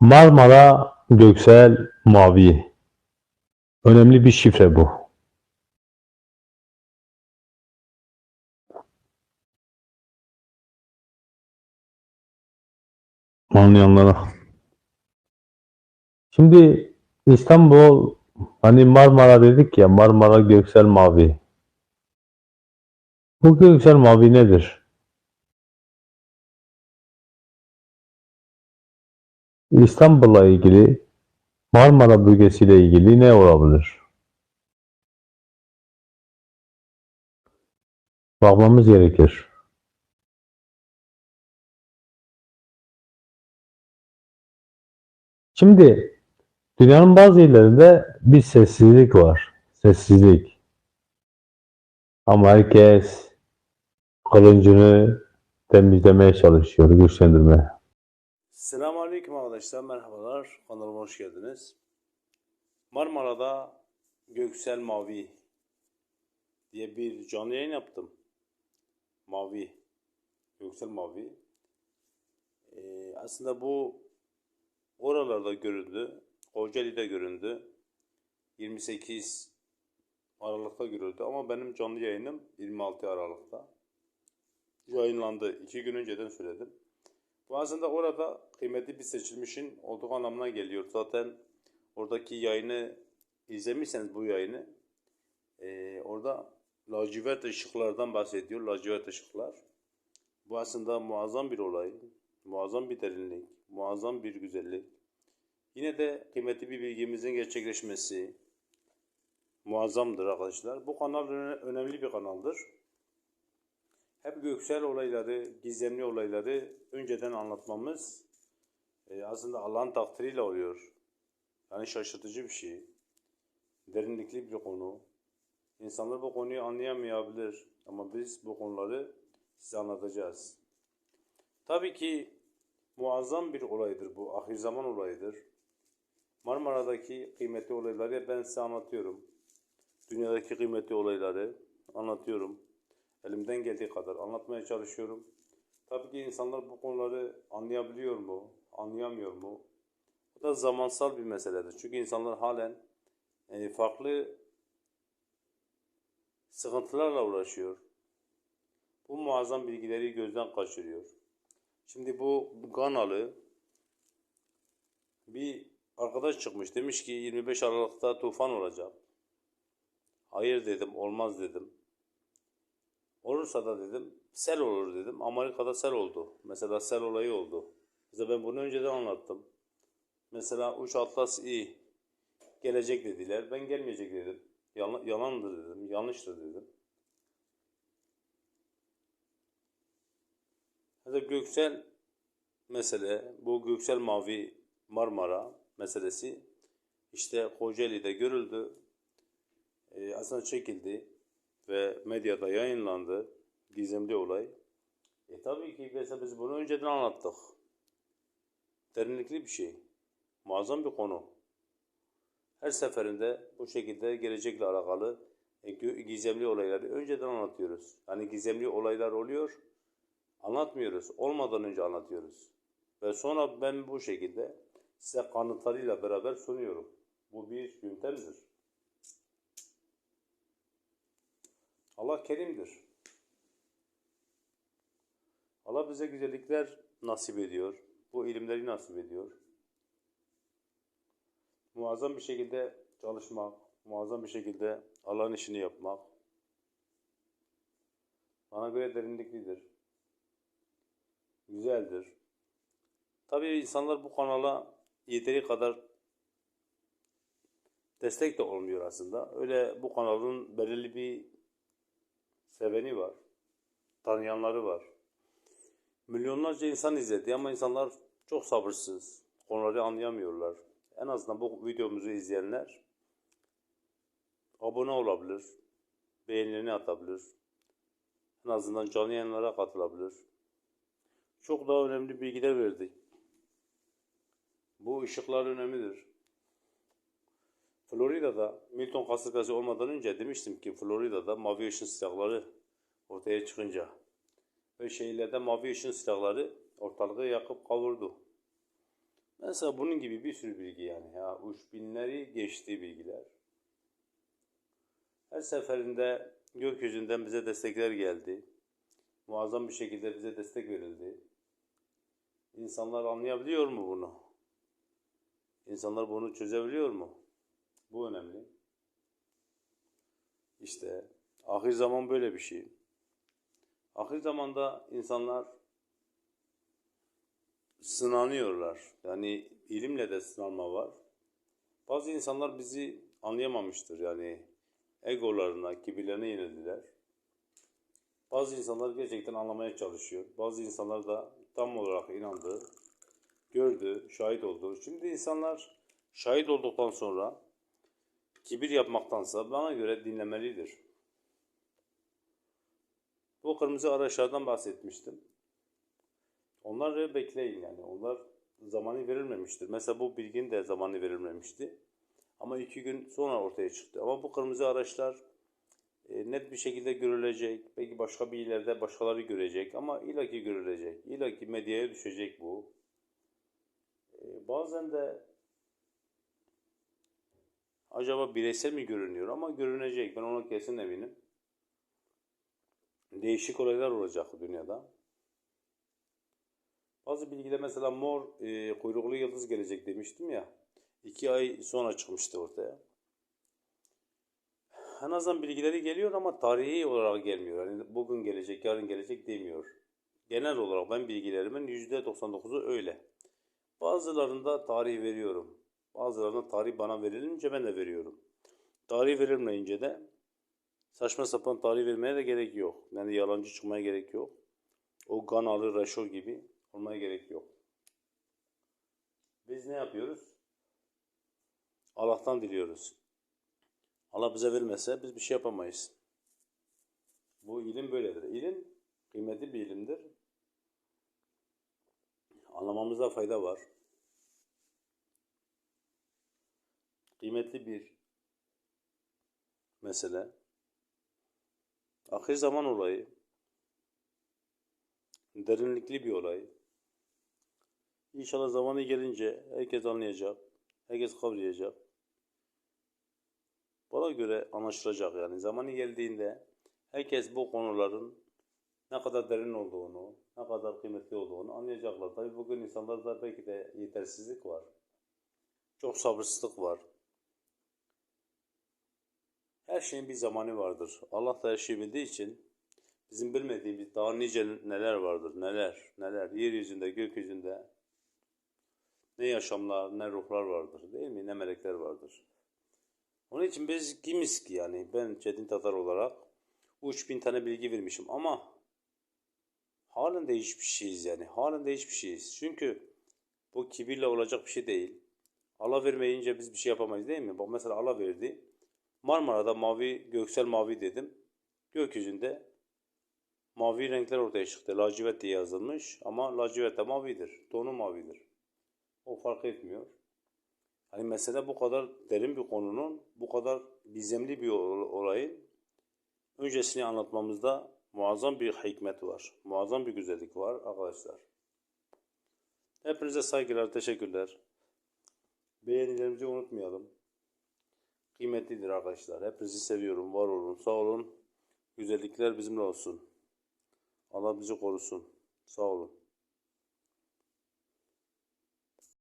Marmara, Göksel, Mavi. Önemli bir şifre bu. Anlayanlara. Şimdi İstanbul hani Marmara dedik ya Marmara, Göksel, Mavi. Bu Göksel Mavi nedir? İstanbul'la ilgili Marmara bölgesiyle ilgili ne olabilir? Bakmamız gerekir. Şimdi dünyanın bazı yerlerinde bir sessizlik var. Sessizlik. Ama herkes kılıncını temizlemeye çalışıyor, güçlendirmeye. Selamünaleyküm arkadaşlar, merhabalar. Kanalıma hoş geldiniz. Marmara'da Göksel Mavi diye bir canlı yayın yaptım. Mavi, Göksel Mavi. Ee, aslında bu oralarda görüldü. Kocaeli'de göründü. 28 Aralık'ta görüldü ama benim canlı yayınım 26 Aralık'ta. Yayınlandı. İki gün önceden söyledim. Bu aslında orada kıymetli bir seçilmişin olduğu anlamına geliyor. Zaten oradaki yayını izlemişseniz bu yayını eee, orada lacivert ışıklardan bahsediyor. Lacivert ışıklar. Bu aslında muazzam bir olay. Muazzam bir derinlik. Muazzam bir güzellik. Yine de kıymetli bir bilgimizin gerçekleşmesi muazzamdır arkadaşlar. Bu kanal öne- önemli bir kanaldır. Hep göksel olayları, gizemli olayları önceden anlatmamız e, aslında Allah'ın takdiriyle oluyor. Yani şaşırtıcı bir şey. Derinlikli bir konu. İnsanlar bu konuyu anlayamayabilir ama biz bu konuları size anlatacağız. Tabii ki muazzam bir olaydır bu. Ahir zaman olayıdır. Marmara'daki kıymetli olayları ben size anlatıyorum. Dünyadaki kıymetli olayları anlatıyorum. Elimden geldiği kadar anlatmaya çalışıyorum. Tabii ki insanlar bu konuları anlayabiliyor mu, anlayamıyor mu? Bu da zamansal bir meseledir. Çünkü insanlar halen e, farklı sıkıntılarla uğraşıyor. Bu muazzam bilgileri gözden kaçırıyor. Şimdi bu Ganalı bir arkadaş çıkmış. Demiş ki 25 Aralık'ta tufan olacak. Hayır dedim, olmaz dedim. Olursa da dedim sel olur dedim. Amerika'da sel oldu. Mesela sel olayı oldu. Bize ben bunu önceden anlattım. Mesela uç atlas iyi. Gelecek dediler. Ben gelmeyecek dedim. Yalan, yalandır dedim. Yanlıştır dedim. Mesela Göksel mesele, bu Göksel Mavi Marmara meselesi işte Kocaeli'de görüldü. Ee, aslında çekildi medyada yayınlandı gizemli olay. E tabii ki mesela biz bunu önceden anlattık. Derinlikli bir şey. Muazzam bir konu. Her seferinde bu şekilde gelecekle alakalı e, gizemli olayları önceden anlatıyoruz. Yani gizemli olaylar oluyor, anlatmıyoruz. Olmadan önce anlatıyoruz. Ve sonra ben bu şekilde size kanıtlarıyla beraber sunuyorum. Bu bir yöntemdir. Allah kerimdir. Allah bize güzellikler nasip ediyor. Bu ilimleri nasip ediyor. Muazzam bir şekilde çalışmak, muazzam bir şekilde Allah'ın işini yapmak bana göre derinliklidir. Güzeldir. Tabii insanlar bu kanala yeteri kadar destek de olmuyor aslında. Öyle bu kanalın belirli bir seveni var. Tanıyanları var. Milyonlarca insan izledi ama insanlar çok sabırsız. Konuları anlayamıyorlar. En azından bu videomuzu izleyenler abone olabilir. Beğenilerini atabilir. En azından canlı yayınlara katılabilir. Çok daha önemli bilgiler verdik. Bu ışıklar önemlidir. Florida'da Milton kasırgası olmadan önce demiştim ki Florida'da mavi ışın silahları ortaya çıkınca ve şehirlerde mavi ışın silahları ortalığı yakıp kavurdu. Mesela bunun gibi bir sürü bilgi yani. Ya uç binleri geçtiği bilgiler. Her seferinde gökyüzünden bize destekler geldi. Muazzam bir şekilde bize destek verildi. İnsanlar anlayabiliyor mu bunu? İnsanlar bunu çözebiliyor mu? Bu önemli. İşte ahir zaman böyle bir şey. Ahir zamanda insanlar sınanıyorlar. Yani ilimle de sınanma var. Bazı insanlar bizi anlayamamıştır. Yani egolarına, kibirlerine yenildiler. Bazı insanlar gerçekten anlamaya çalışıyor. Bazı insanlar da tam olarak inandı, gördü, şahit oldu. Şimdi insanlar şahit olduktan sonra kibir yapmaktansa bana göre dinlemelidir. Bu kırmızı araçlardan bahsetmiştim. Onları bekleyin yani. Onlar zamanı verilmemiştir. Mesela bu bilginin de zamanı verilmemişti. Ama iki gün sonra ortaya çıktı. Ama bu kırmızı araçlar e, net bir şekilde görülecek. Belki başka bir illerde başkaları görecek ama illaki görülecek. İllaki medyaya düşecek bu. E, bazen de acaba bireysel mi görünüyor ama görünecek. Ben ona kesin eminim. Değişik olaylar olacak dünyada. Bazı bilgiler mesela mor e, kuyruklu yıldız gelecek demiştim ya. iki ay sonra çıkmıştı ortaya. En azından bilgileri geliyor ama tarihi olarak gelmiyor. Yani bugün gelecek, yarın gelecek demiyor. Genel olarak ben bilgilerimin %99'u öyle. Bazılarında tarih veriyorum. Bazılarında tarih bana verilince ben de veriyorum. Tarih verilmeyince de saçma sapan tarih vermeye de gerek yok. Yani yalancı çıkmaya gerek yok. O Ganalı Reşo gibi olmaya gerek yok. Biz ne yapıyoruz? Allah'tan diliyoruz. Allah bize vermese biz bir şey yapamayız. Bu ilim böyledir. İlim kıymetli bir ilimdir. Anlamamızda fayda var. Kıymetli bir mesele. Ahir zaman olayı. Derinlikli bir olay. İnşallah zamanı gelince herkes anlayacak. Herkes kavrayacak. Bana göre anlaşılacak yani. Zamanı geldiğinde herkes bu konuların ne kadar derin olduğunu, ne kadar kıymetli olduğunu anlayacaklar. Tabii bugün insanlarda belki de yetersizlik var. Çok sabırsızlık var. Her şeyin bir zamanı vardır. Allah da her şeyi bildiği için bizim bilmediğimiz daha nice neler vardır, neler, neler. Yeryüzünde, gökyüzünde ne yaşamlar, ne ruhlar vardır değil mi? Ne melekler vardır. Onun için biz kimiz ki yani ben Çetin Tatar olarak 3000 tane bilgi vermişim ama halen de hiçbir şeyiz yani. Halen de hiçbir şeyiz. Çünkü bu kibirle olacak bir şey değil. Allah vermeyince biz bir şey yapamayız değil mi? Bak mesela Allah verdi. Marmara'da mavi, göksel mavi dedim. Gökyüzünde mavi renkler ortaya çıktı. Lacivert diye yazılmış ama lacivert de mavidir. Tonu mavidir. O fark etmiyor. Hani mesele bu kadar derin bir konunun, bu kadar gizemli bir ol- olayın öncesini anlatmamızda muazzam bir hikmet var. Muazzam bir güzellik var arkadaşlar. Hepinize saygılar, teşekkürler. Beğenilerimizi unutmayalım. Kıymetlidir arkadaşlar. Hepinizi seviyorum. Var olun, sağ olun. Güzellikler bizimle olsun. Allah bizi korusun. Sağ olun.